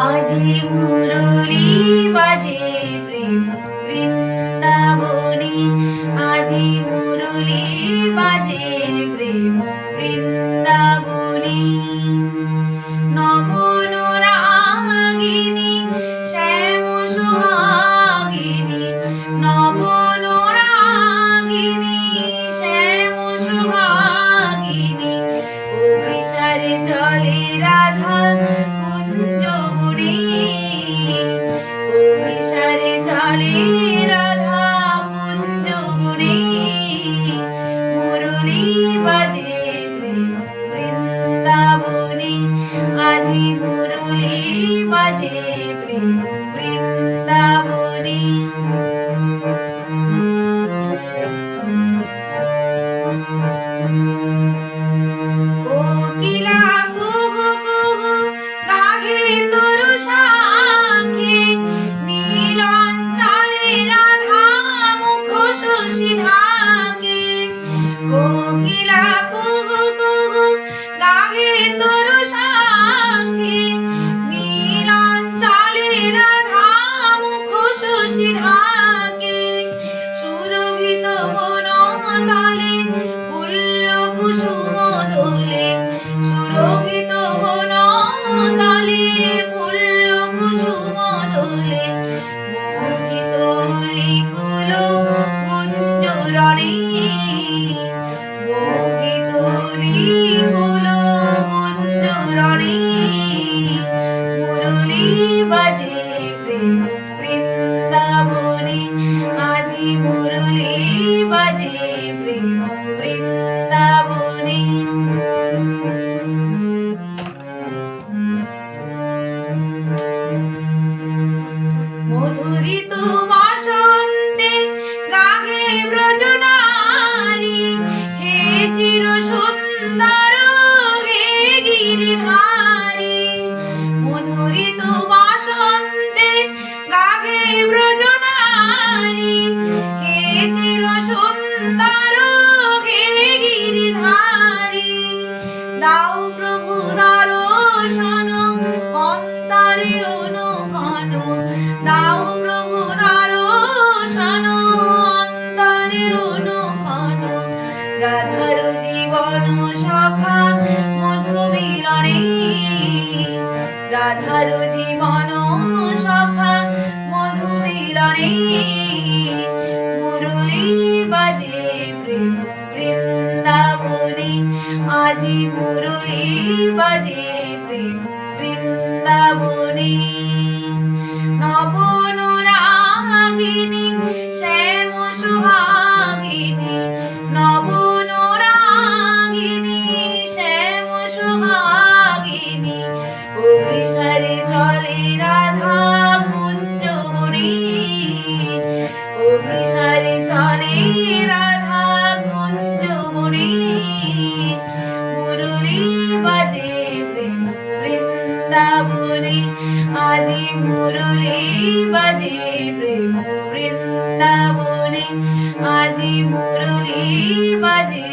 আজি মুরলি বাজে প্রেম বৃন্দাবনী আজি মুরলি বাজে প্রেম বৃন্দাবনী। বৃন্দাবনী কোকিলা গুঞ্জরণে মুরলি বাজে প্রেম বৃন্দাবনে আজি মুরলি বাজে প্রেম বৃন্দাবনে গিরিধারী মধুরিত বাসন্তে গাহে ব্রজনারী হে চির সুন্দর হে গিরিধারী দাও প্রভু দর্শন রাধার জীবন সখা মধুমিলনে। মুরলি বাজে প্রেম বৃন্দাবনে। আজি মুরলি বাজে প্রেম বৃন্দাবনে। নবনুরাগিনী মুরলি বাজে প্রেম বৃন্দাবনে। আজি মুরলি বাজে